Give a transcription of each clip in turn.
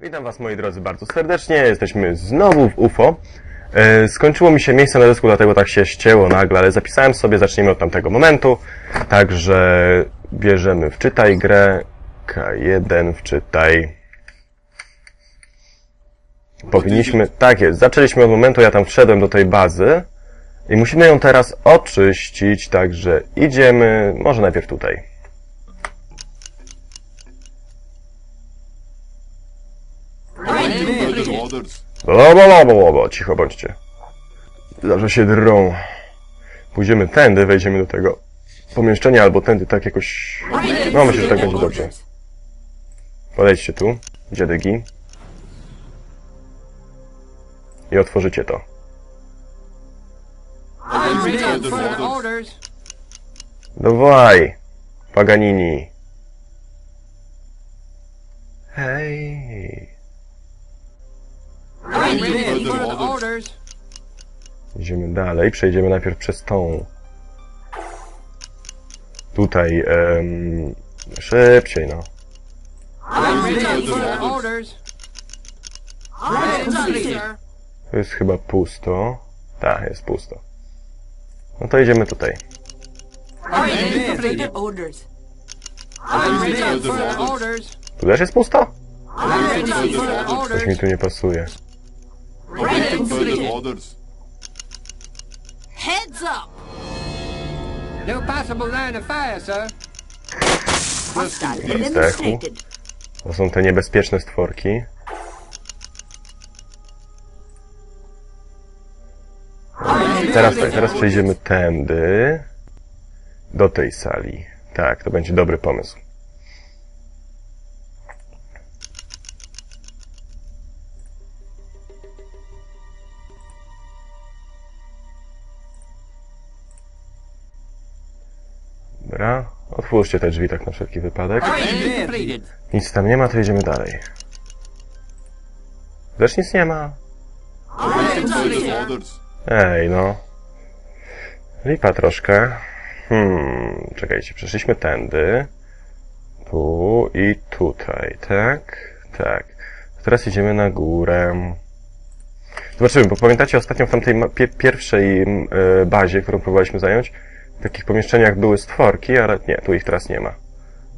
Witam Was moi drodzy bardzo serdecznie, jesteśmy znowu w UFO. E, Skończyło mi się miejsce na dysku, dlatego tak się ścięło nagle, ale zapisałem sobie, zaczniemy od tamtego momentu. Także bierzemy wczytaj grę, K1 wczytaj. Powinniśmy, tak jest, zaczęliśmy od momentu, ja tam wszedłem do tej bazy i musimy ją teraz oczyścić, także idziemy, może najpierw tutaj. Bo, cicho bądźcie. Zawsze się drą. Pójdziemy tędy, wejdziemy do tego pomieszczenia, albo tędy tak jakoś... No, myślę, że tak będzie dobrze. Podejdźcie tu, dziadygi. I otworzycie to. Dawaj, Paganini. Hej. Idziemy dalej, przejdziemy najpierw przez tą... Tutaj, em, szybciej no. To jest chyba pusto. Tak, jest pusto. No to idziemy tutaj. Tu też jest pusto? Coś mi tu nie pasuje. Further orders. Heads up! No possible line of fire, sir. Hostile demonstrated. To są te niebezpieczne stworki. Teraz tak, teraz przejdziemy tędy. Do tej sali. Tak, to będzie dobry pomysł. Otwórzcie te drzwi tak na wszelki wypadek. Nic tam nie ma, to jedziemy dalej. Też nic nie ma. Ej, no. Lipa troszkę. Hmm, czekajcie, przeszliśmy tędy. Tu i tutaj, tak? Tak. Teraz idziemy na górę. Zobaczymy, bo pamiętacie ostatnio w tamtej pierwszej mm, e, bazie, którą próbowaliśmy zająć, w takich pomieszczeniach były stworki, ale nie, tu ich teraz nie ma.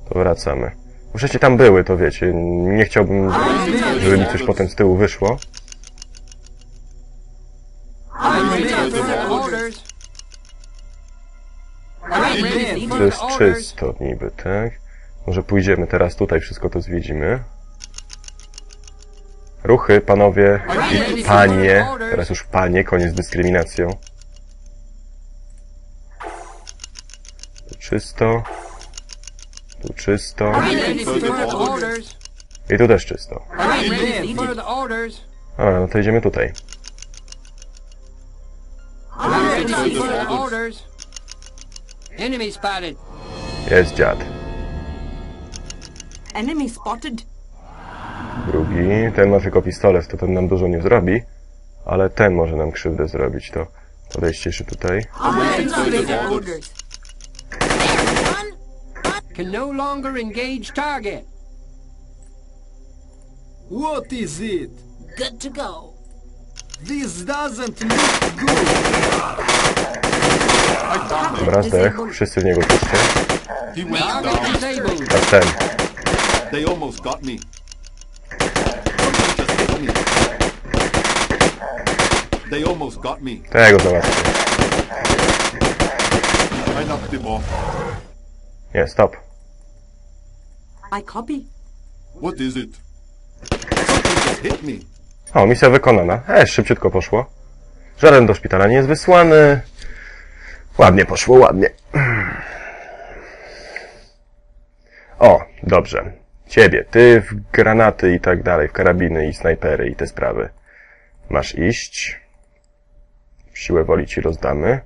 To wracamy. Przecież tam były, to wiecie. Nie chciałbym, żeby mi coś potem z tyłu wyszło. To jest czysto niby, tak? Może pójdziemy teraz tutaj, wszystko to zwiedzimy. Ruchy, panowie i panie. Teraz już panie, koniec z dyskryminacją. Czysto. Tu czysto. I tu też czysto. Further orders. A, no to idziemy tutaj. Jest dziad. Enemy spotted. Drugi. Ten ma tylko pistolet, to ten nam dużo nie zrobi. Ale ten może nam krzywdę zrobić, to podejdźcie się tutaj. Further orders. Can no longer engage target. What is it? Good to go. This doesn't look good. Dobra, zdech. Wszyscy w niego puszczą. He went Target down. disabled. Teraz ten. They almost got me. Something just hit me. They almost got me. Tego załatwię. I knocked him off. Nie, stop. I copy. What is it? Something just hit me. O, misja wykonana. E, szybciutko poszło. Żaden do szpitala nie jest wysłany. Ładnie poszło, ładnie. O, dobrze. Ciebie, ty w granaty i tak dalej, w karabiny i snajpery i te sprawy. Masz iść. Siłę woli ci rozdamy.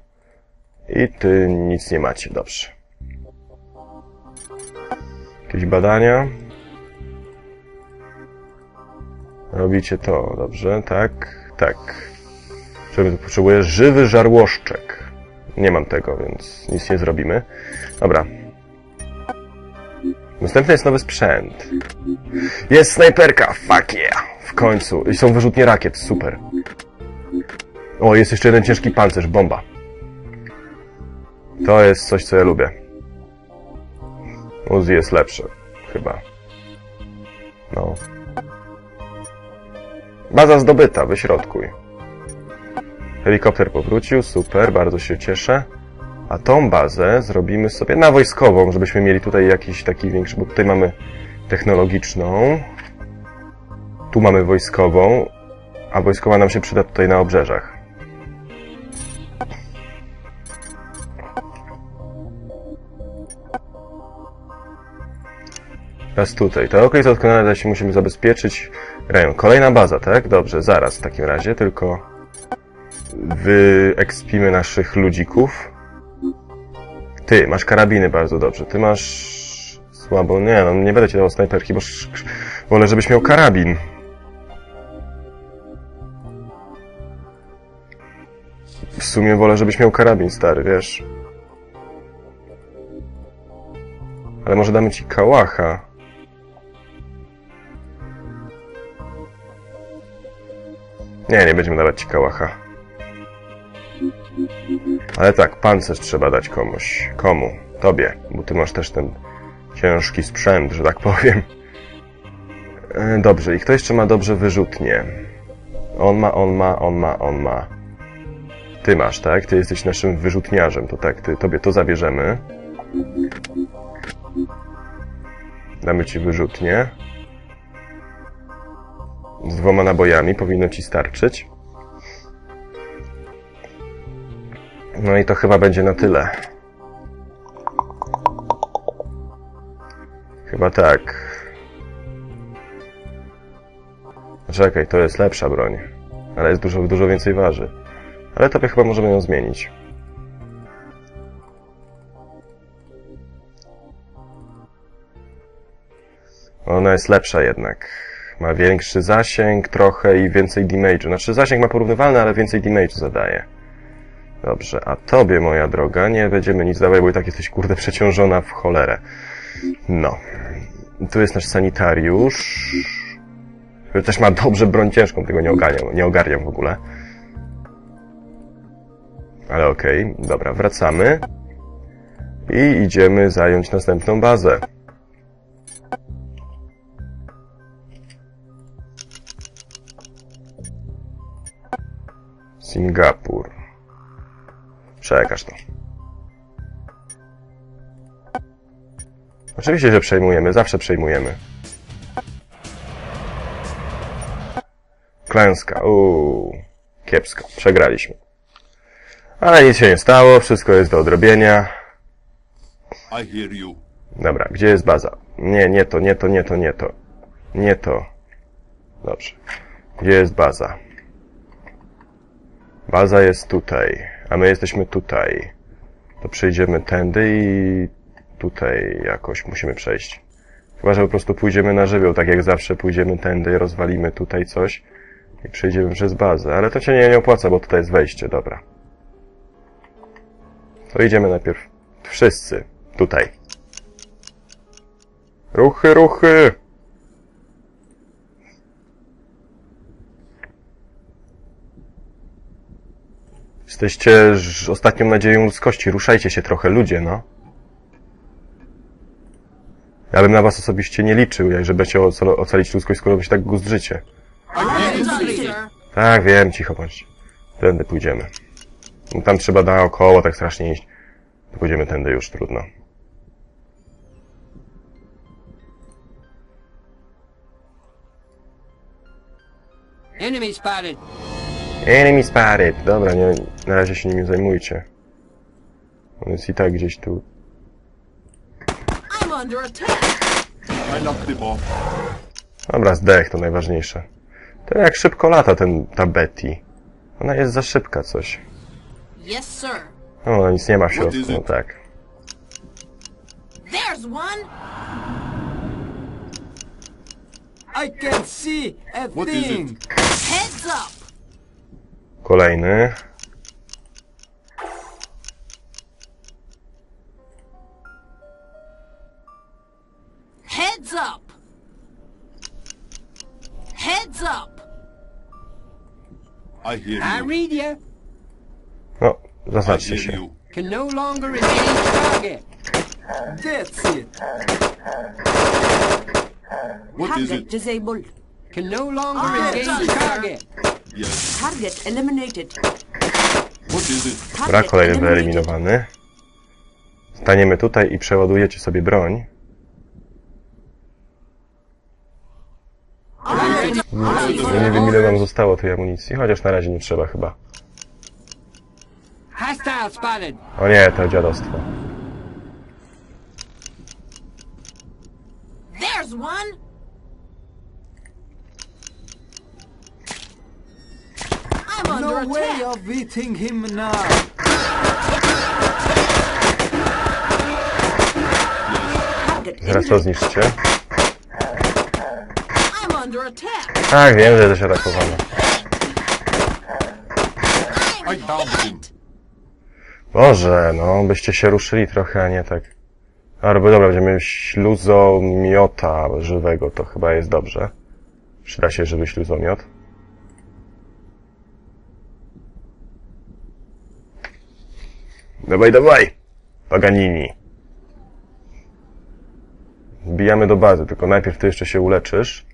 I ty nic nie macie, dobrze. Jakieś badania? Robicie to, dobrze, tak, tak. Potrzebuję- Potrzebuję żywy żarłoszczek. Nie mam tego, więc nic nie zrobimy. Dobra. Następny jest nowy sprzęt. Jest snajperka! Fuck yeah! W końcu. I są wyrzutnie rakiet. Super. O, jest jeszcze jeden ciężki pancerz. Bomba. To jest coś, co ja lubię. Uzi jest lepszy. Chyba. No. Baza zdobyta. Wyśrodkuj. Helikopter powrócił. Super. Bardzo się cieszę. A tą bazę zrobimy sobie na wojskową, żebyśmy mieli tutaj jakiś taki większy, bo tutaj mamy technologiczną. Tu mamy wojskową, a wojskowa nam się przyda tutaj na obrzeżach. Teraz tutaj. To okres doskonale się musimy zabezpieczyć rejon. Kolejna baza, tak? Dobrze, zaraz w takim razie, tylko wyekspimy naszych ludzików. Ty, masz karabiny bardzo dobrze. Ty masz słabo. Nie, no nie będę ci dał snajperki, bo wolę, żebyś miał karabin. W sumie wolę, żebyś miał karabin, stary, wiesz. Ale może damy ci kałacha. Nie, nie będziemy dawać ci kałacha. Ale tak, pancerz trzeba dać komuś. Komu? Tobie, bo ty masz też ten ciężki sprzęt, że tak powiem. E, Dobrze, i kto jeszcze ma dobrze wyrzutnie? On ma, on ma, on ma, on ma. Ty masz, tak? Ty jesteś naszym wyrzutniarzem, to tak, ty, tobie to zabierzemy. Damy ci wyrzutnie. Z dwoma nabojami powinno ci starczyć. No i to chyba będzie na tyle. Chyba tak. Czekaj, to jest lepsza broń. Ale jest dużo, dużo więcej waży. Ale tobie chyba możemy ją zmienić. Ona jest lepsza jednak. Ma większy zasięg trochę i więcej damage'u. Znaczy zasięg ma porównywalny, ale więcej damage'u zadaje. Dobrze, a tobie, moja droga, nie będziemy nic dawać, bo i tak jesteś, kurde, przeciążona w cholerę. No. Tu jest nasz sanitariusz. Który też ma dobrze broń ciężką, tego nie ogarniam, nie ogarniam w ogóle. Ale okej, dobra, wracamy. I idziemy zająć następną bazę. Singapur. Przekaż to. Oczywiście, że przejmujemy. Zawsze przejmujemy. Klęska. Uuu. Kiepsko. Przegraliśmy. Ale nic się nie stało. Wszystko jest do odrobienia. Dobra, gdzie jest baza? Nie, nie to, nie to, nie to, nie to. Nie to. Dobrze. Gdzie jest baza? Baza jest tutaj, a my jesteśmy tutaj. To przejdziemy tędy i tutaj jakoś musimy przejść. Chyba, że po prostu pójdziemy na żywioł, tak jak zawsze pójdziemy tędy, rozwalimy tutaj coś i przejdziemy przez bazę. Ale to się nie, nie opłaca, bo tutaj jest wejście, dobra. To idziemy najpierw wszyscy tutaj. Ruchy, ruchy! Jesteście ostatnią nadzieją ludzkości. Ruszajcie się trochę, ludzie, no. Ja bym na was osobiście nie liczył, jak ocal- ocalić ludzkość, skoro się tak guzdrzycie. Tak, wiem, cicho bądź. Tędy pójdziemy. No, tam trzeba naokoło tak strasznie iść. To pójdziemy tędy już, trudno. Enemy spotted. Enemy spotted. Dobra, nie, na razie się nimi zajmujcie. On jest i tak gdzieś tu. Dobra, zdech, to najważniejsze. To jak szybko lata ten, ta Betty. Ona jest za szybka coś. Yes, sir. O, ona nic nie ma w środku, no tak. There's one. I can't see a What is thing. it? Heads up. Kolejny. Heads up! Heads up! I hear you. I read you. No, zasadźcie się. Can no longer remain target. That's it. What target it? disabled. Can no longer engage target. Yes. Target eliminated. What is it? Dobra, Target kolejny wyeliminowany. Staniemy tutaj i przeładujecie sobie broń. Ja nie wiem ile wam zostało tej amunicji, chociaż na razie nie trzeba chyba. Hostile spotted. O nie, to dziadostwo. There's one. I'm under No way attack. of hitting him now. Zaraz to zniszczcie. I'm under attack. Tak, wiem, że found him. Boże, no, byście się ruszyli trochę, a nie tak. Ale dobra, będziemy śluzomiota żywego, to chyba jest dobrze. Przyda się żywy śluzomiot. Dawaj, dawaj! Paganini. Wbijamy do bazy, tylko najpierw ty jeszcze się uleczysz.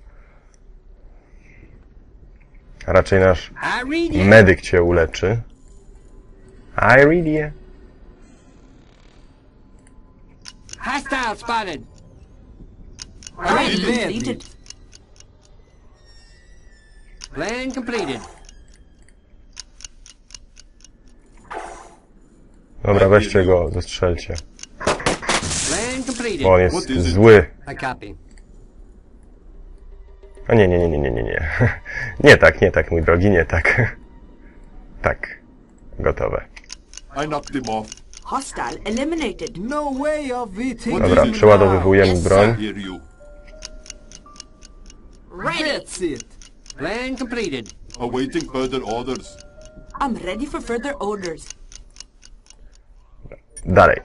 A raczej nasz medyk cię uleczy. I read you. Hostile spotted. Completed. Plan completed. Dobra, weźcie go, completed. Bo on jest zły. A nie, nie, nie, nie, nie, nie, nie. Nie tak, nie tak, mój drogi, nie tak. Tak. Gotowe. Hostile eliminated. No way of hitting Dobra, przeładowywujemy broń. That's it. Plan completed. Awaiting further orders. I'm ready for further orders. Dalej.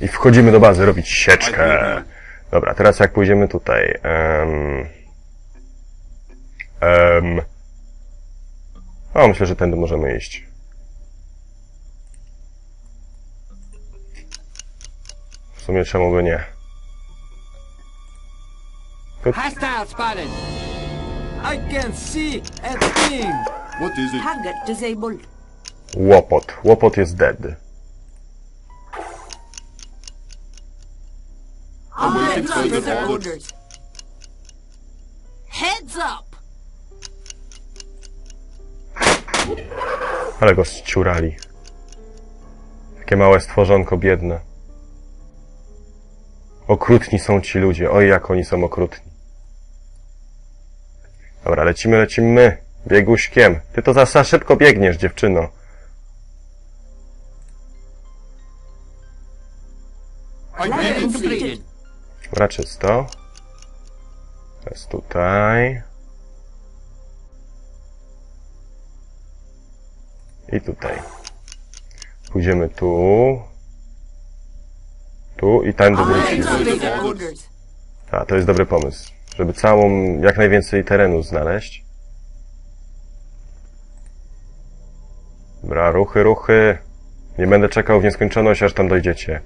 I wchodzimy do bazy robić sieczkę. Dobra, teraz jak pójdziemy tutaj. Um, um, o, myślę, że tędy możemy iść. W sumie czemu by nie? Hostile spotted. I can see a thing. What is it? Target disabled. Łopot. Łopot jest dead. Heads up. further Further orders. orders. Heads up. Ale go ściurali. Takie małe stworzonko biedne. Okrutni są ci ludzie. Oj, jak oni są okrutni. Dobra, lecimy, lecimy. Bieguśkiem. Ty to za, za szybko biegniesz, dziewczyno. I Plan hear you. Completed. Dobra, czysto. Teraz tutaj. I tutaj. Pójdziemy tu. Tu i tędy wrócimy. A, to jest dobry pomysł. Żeby całą, jak najwięcej terenu znaleźć. Dobra, ruchy, ruchy. Nie będę czekał w nieskończoność, aż tam dojdziecie.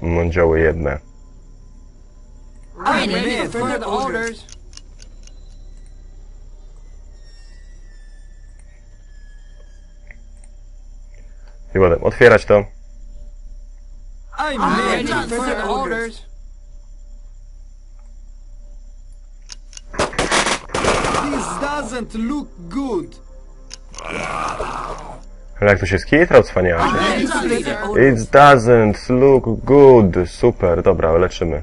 Mądzioły jedne. I'm Ready. ready for further orders. I potem otwierać to. I'm I'm Ready for further orders. This doesn't look good. Ale jak tu się skitrał, cwaniacze. It doesn't look good. Super, dobra, leczymy.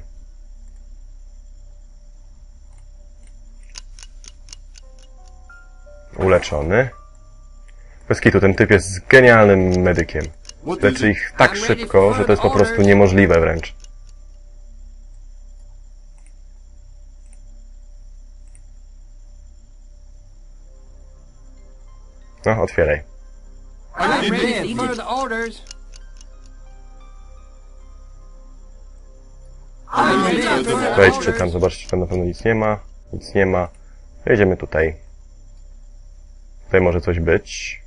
Uleczony. Bez kitu, ten typ jest genialnym medykiem. Leczy ich tak szybko, że to jest po prostu niemożliwe wręcz. No, otwieraj. I'm Completed. ready for further orders. I'm Awaiting ready. further Wejdź, orders. czytam, zobaczcie, tam na pewno nic nie ma. Nic nie ma. Jedziemy tutaj. Tutaj może coś być.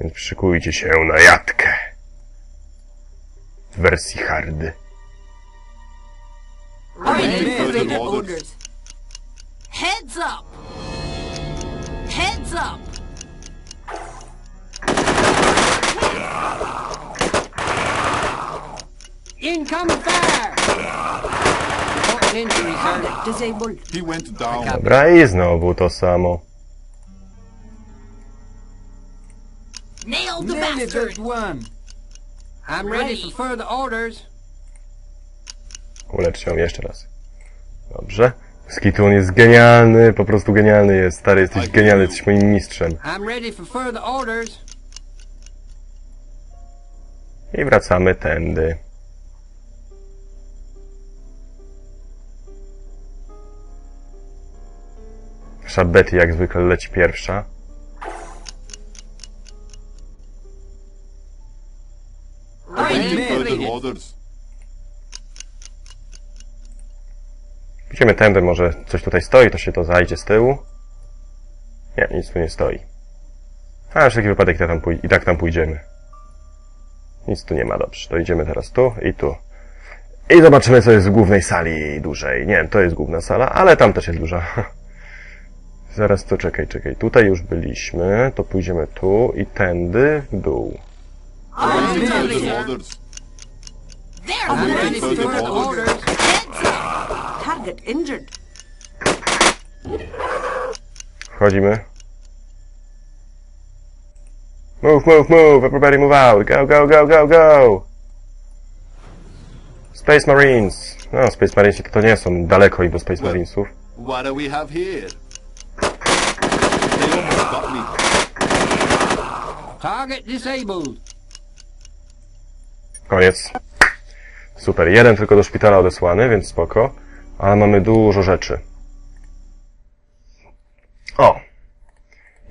Więc szykujcie się na jatkę. W wersji hardy. Heads up. Heads up. Incoming fire! Report an injury, sir. Disabled. He went down. Dobra, i znowu to samo. Nailed the Nearly bastard. that one. I'm ready for further orders. Ulecz się jeszcze raz. Dobrze. Skitun jest genialny, po prostu genialny jest. Stary, jesteś genialny, jesteś moim mistrzem. I'm ready for further orders. I wracamy tędy. Nasza Betty jak zwykle leci pierwsza. Orders. Idziemy tędy, może coś tutaj stoi, to się to zajdzie z tyłu. Nie, nic tu nie stoi. A na wszelki wypadek i tak tam, i tak tam pójdziemy. Nic tu nie ma, dobrze. To idziemy teraz tu i tu. I zobaczymy, co jest w głównej sali dużej. Nie, to jest główna sala, ale tam też jest duża. Zaraz to czekaj, czekaj. Tutaj już byliśmy, to pójdziemy tu i tędy w dół. There. I'm ready for orders. Target injured. Wchodzimy. Move, move, move! Everybody move out! Go, go, go, go, go! Space Marines! No, Space Marinesi to, to nie są daleko i do Space Marinesów. What do we have here? They almost got me. Target disabled. Koniec. Super. Jeden tylko do szpitala odesłany, więc spoko. Ale mamy dużo rzeczy. O!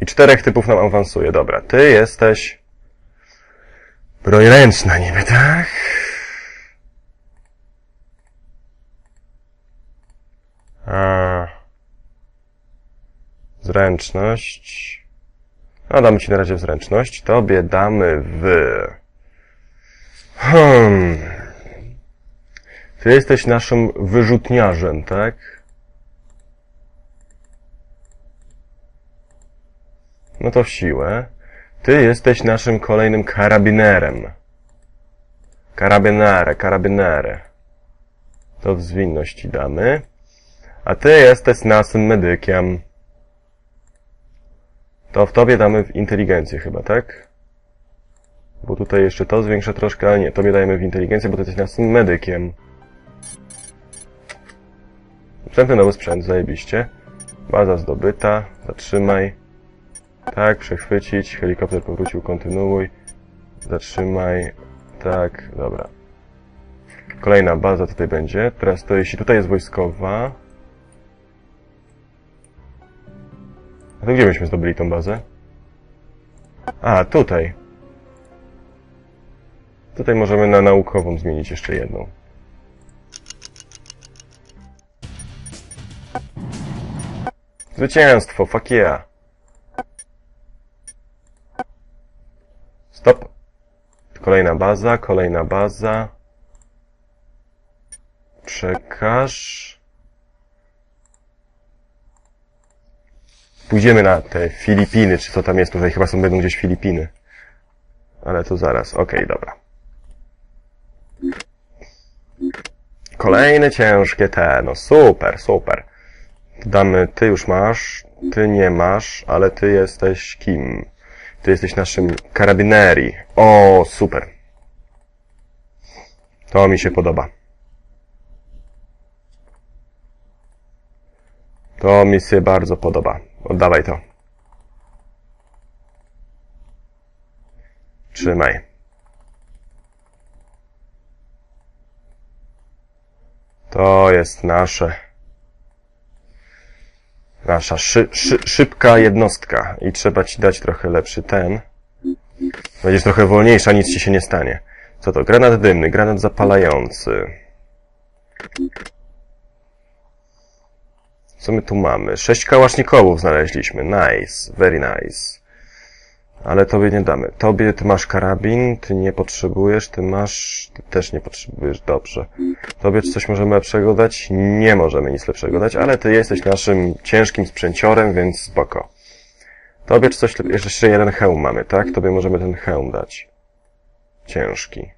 I czterech typów nam awansuje. Dobra, ty jesteś... Broń ręczna niby, tak? A. Zręczność. No, damy ci na razie zręczność. Tobie damy w... Hmm. Ty jesteś naszym wyrzutniarzem, tak? No to w siłę. Ty jesteś naszym kolejnym karabinerem. Karabinere, karabinere. To w zwinność damy. A ty jesteś naszym medykiem. To w tobie damy w inteligencję chyba, tak? Bo tutaj jeszcze to zwiększa troszkę, ale nie, tobie dajemy w inteligencję, bo ty jesteś naszym medykiem. Sprzętny nowy sprzęt, zajebiście. Baza zdobyta, zatrzymaj. Tak, przechwycić, helikopter powrócił, kontynuuj. Zatrzymaj. Tak, dobra. Kolejna baza tutaj będzie. Teraz to jeśli tutaj jest wojskowa. A to gdzie myśmy zdobyli tą bazę? A, tutaj. Tutaj możemy na naukową zmienić jeszcze jedną. Zwycięstwo, fuck yeah. Stop. Kolejna baza, kolejna baza. Przekaż. Pójdziemy na te Filipiny, czy co tam jest. Tutaj chyba są będą gdzieś Filipiny. Ale to zaraz. Okej, dobra. Kolejne ciężkie te. No super, super. Damy, ty już masz, ty nie masz, ale ty jesteś kim? Ty jesteś naszym karabineri. O, super. To mi się podoba. To mi się bardzo podoba. Oddawaj to. Trzymaj. To jest nasze. Nasza szy, szy, szybka jednostka. I trzeba ci dać trochę lepszy ten. Będziesz trochę wolniejsza, nic ci się nie stanie. Co to? Granat dymny, granat zapalający. Co my tu mamy? Sześć kałasznikowów znaleźliśmy. Nice. Very nice. Ale tobie nie damy. Tobie ty masz karabin, ty nie potrzebujesz, ty masz... Ty też nie potrzebujesz. Dobrze. Tobie coś możemy lepszego dać? Nie możemy nic lepszego dać, ale ty jesteś naszym ciężkim sprzęciorem, więc spoko. Tobie czy coś... Jeszcze jeden hełm mamy, tak? Tobie możemy ten hełm dać. Ciężki.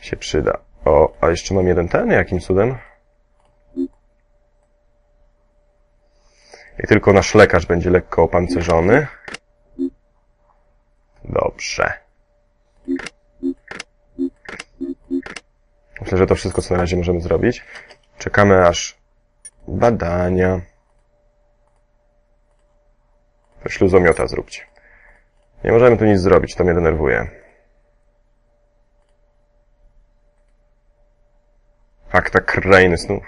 Się przyda. O, a jeszcze mam jeden ten? Jakim cudem? I tylko nasz lekarz będzie lekko opancerzony. Dobrze. Myślę, że to wszystko, co na razie możemy zrobić. Czekamy aż badania. Śluzomiota zróbcie. Nie możemy tu nic zrobić, to mnie denerwuje. Akta krainy snów.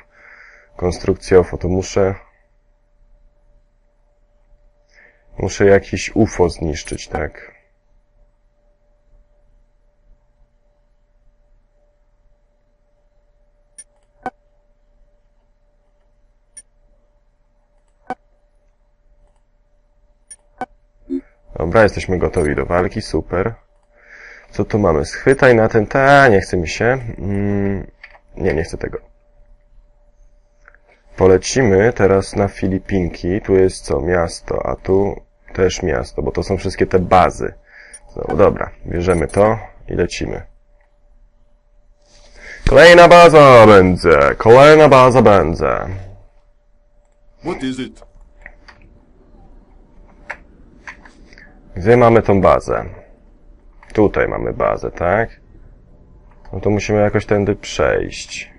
Konstrukcja OFO, to muszę... Jakiś UFO zniszczyć, tak? Dobra, jesteśmy gotowi do walki, super. Co tu mamy? Schwytaj na ten... Ta, nie chce mi się. Mm, nie, nie chcę tego. Polecimy teraz na Filipinki. Tu jest co? Miasto, a tu też miasto, bo to są wszystkie te bazy. No dobra, bierzemy to i lecimy. Kolejna baza będzie! Kolejna baza będzie! What is it? Gdzie mamy tą bazę? Tutaj mamy bazę, tak? No to musimy jakoś tędy przejść.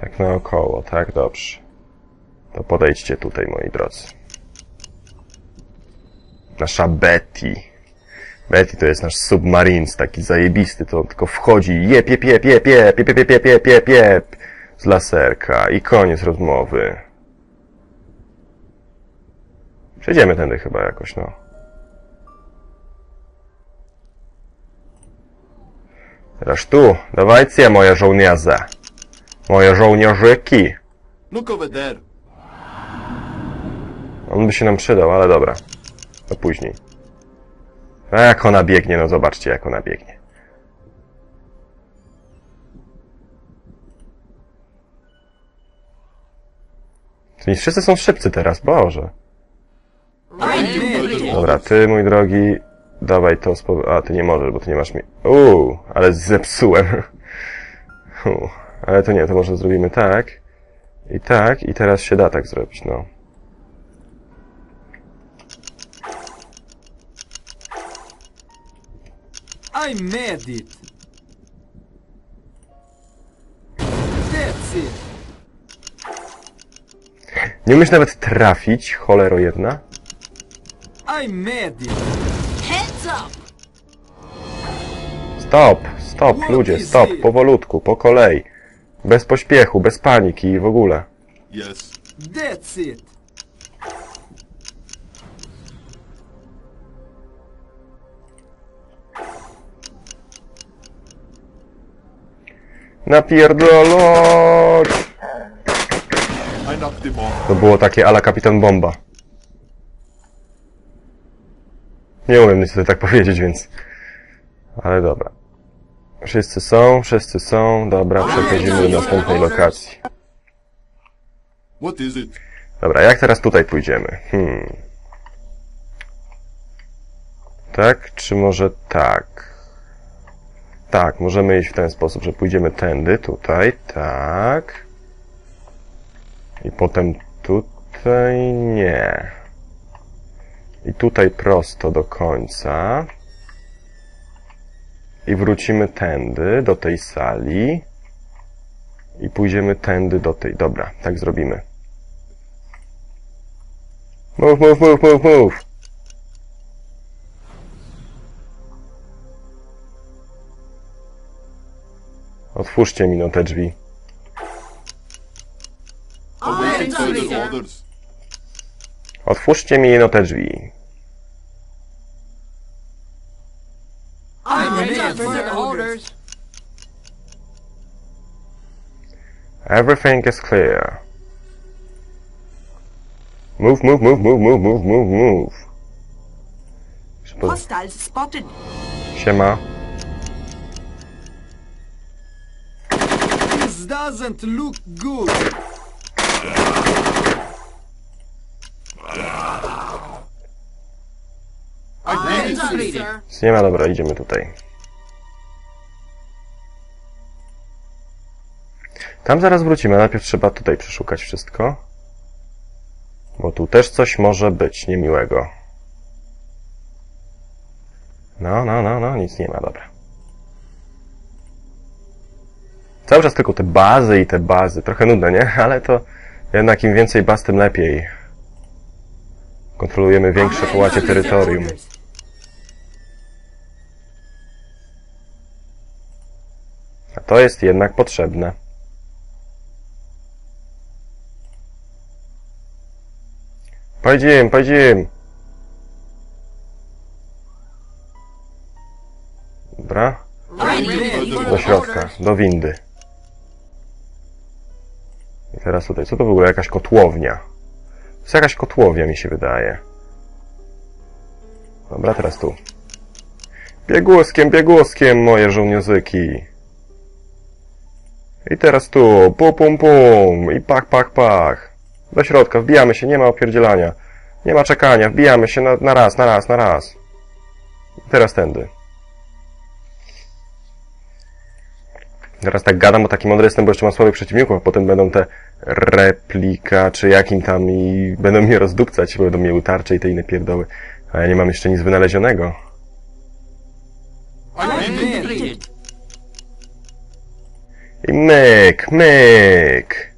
Tak naokoło, tak? Dobrze. To podejdźcie tutaj, moi drodzy. Nasza Betty. Betty to jest nasz submarines, taki zajebisty, to on tylko wchodzi i jep, jep, jep, jep, jep, jep, jep, jep, jep, jep, jep, z laserka i koniec rozmowy. Przejdziemy tędy chyba jakoś, no. Teraz tu, dawajcie moje żołnierze. Moje żołnierzyki. Look over there. On by się nam przydał, ale dobra. To później. A jak ona biegnie, no zobaczcie jak ona biegnie. Czyli wszyscy są szybcy teraz, Boże. Dobra, ty mój drogi, dawaj to z A, ty nie możesz, bo ty nie masz mi... Uuu, ale zepsułem. Uu, ale to nie, to może zrobimy tak. I tak, i teraz się da tak zrobić, no. I made it. That's it. Nie umiesz nawet trafić, cholero jedna. I made it. Heads up! Stop, stop, ludzie, stop, powolutku, po kolei. Bez pośpiechu, bez paniki i w ogóle. Yes. That's it. Him off. To było takie ala Kapitan Bomba. Nie umiem niestety tak powiedzieć, więc... Ale dobra. Wszyscy są, wszyscy są. Dobra, przechodzimy do następnej lokacji. What is it? Dobra, jak teraz tutaj pójdziemy? Hmm. Tak, czy może tak? Tak, możemy iść w ten sposób, że pójdziemy tędy, tutaj, tak. I potem tutaj nie. I tutaj prosto do końca. I wrócimy tędy, do tej sali. I pójdziemy tędy do tej. Dobra, tak zrobimy. Move, move, move, move, move. Otwórzcie mi no te drzwi. Otwórzcie mi no te drzwi. Everything is clear. Move, move, move, move, move, move, move, move. Hostiles spotted. Siema. This doesn't look good. Sir. Nie ma, dobra, idziemy tutaj. Tam zaraz wrócimy, najpierw trzeba tutaj przeszukać wszystko. Bo tu też coś może być niemiłego. No, no, no, no, nic nie ma, dobra. Cały czas tylko te bazy i te bazy. Trochę nudne, nie? Ale to jednak im więcej baz, tym lepiej. Kontrolujemy większe połacie terytorium. A to jest jednak potrzebne. Pojdziemy, pojdziemy. Dobra, do środka, do windy. I teraz tutaj, co to w ogóle? Jakaś kotłownia. To jest jakaś kotłownia, mi się wydaje. Dobra, teraz tu. Biegłoskiem, biegłoskiem, moje żołnierzyki. I teraz tu, pum, pum, pum, i pach, pach, pach. Do środka, wbijamy się, nie ma opierdzielania. Nie ma czekania, wbijamy się na, na raz, na raz, na raz. I teraz tędy. Teraz tak gadam, bo taki mądry jestem, bo jeszcze mam słabych przeciwników, a potem będą te replika, czy jakim tam i będą mnie rozdupcać, bo będą miały tarcze i te inne pierdoły. A ja nie mam jeszcze nic wynalezionego. I myk, myk.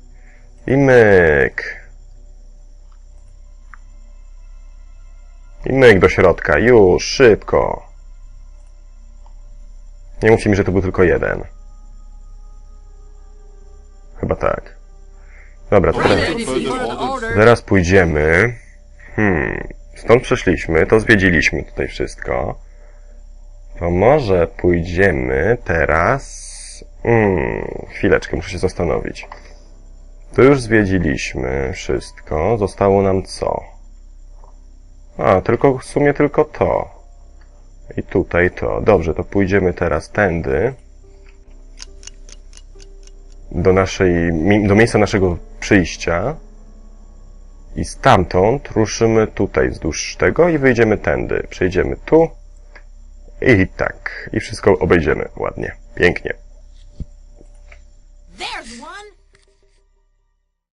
I myk. I myk do środka. Już, szybko. Nie mówcie mi, że to był tylko jeden. Dobra, teraz, zaraz pójdziemy. Hmm, stąd przeszliśmy, to zwiedziliśmy tutaj wszystko. To może pójdziemy teraz... Hmm, chwileczkę, muszę się zastanowić. Tu już zwiedziliśmy wszystko. Zostało nam co? A, tylko w sumie tylko to. I tutaj to. Dobrze, to pójdziemy teraz tędy. Do naszej, do miejsca naszego przyjścia. I stamtąd ruszymy tutaj wzdłuż tego i wyjdziemy tędy. Przejdziemy tu. I tak. I wszystko obejdziemy ładnie. Pięknie. There's one.